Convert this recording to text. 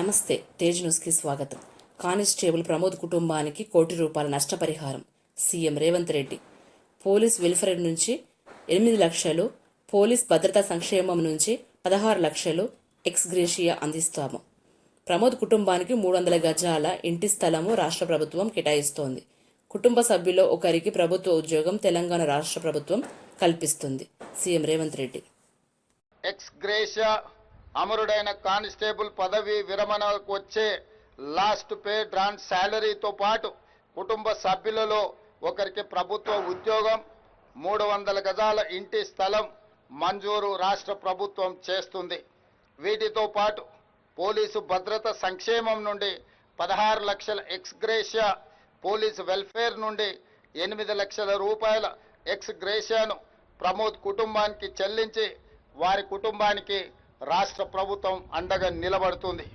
నమస్తే తేజ్ న్యూస్కి స్వాగతం. కానిస్టేబుల్ ప్రమోద్ కుటుంబానికి కోటి రూపాయల నష్టపరిహారం. CM Revanth Reddy. Police welfare నుంచి ఎనిమిది లక్షలు పోలీస్ భద్రతా సంక్షేమం నుంచి పదహారు లక్షలు ఎక్స్ గ్రేషియా అందిస్తాము. ప్రమోద్ కుటుంబానికి మూడు వందల గజాల ఇంటి స్థలము రాష్ట్ర ప్రభుత్వం కేటాయిస్తోంది. కుటుంబ సభ్యుల్లో ఒకరికి ప్రభుత్వ ఉద్యోగం తెలంగాణ రాష్ట్ర ప్రభుత్వం కల్పిస్తుంది. CM Revanth Reddy. Ex gratia అమరుడైన constable పదవి విరమణకు వచ్చే లాస్ట్ పే డ్రాన్ శాలరీతో పాటు కుటుంబ సభ్యులలో ఒకరికి ప్రభుత్వ ఉద్యోగం మూడు వందల గజాల ఇంటి స్థలం మంజూరు రాష్ట్ర ప్రభుత్వం చేస్తుంది. వీటితో పాటు పోలీసు భద్రత సంక్షేమం నుండి పదహారు లక్షల ఎక్స్గ్రేషియా పోలీసు వెల్ఫేర్ నుండి ఎనిమిది లక్షల రూపాయల ఎక్స్గ్రేషియాను ప్రమోద్ కుటుంబానికి చెల్లించి వారి కుటుంబానికి రాష్ట్ర ప్రభుత్వం అండగా నిలబడుతుంది.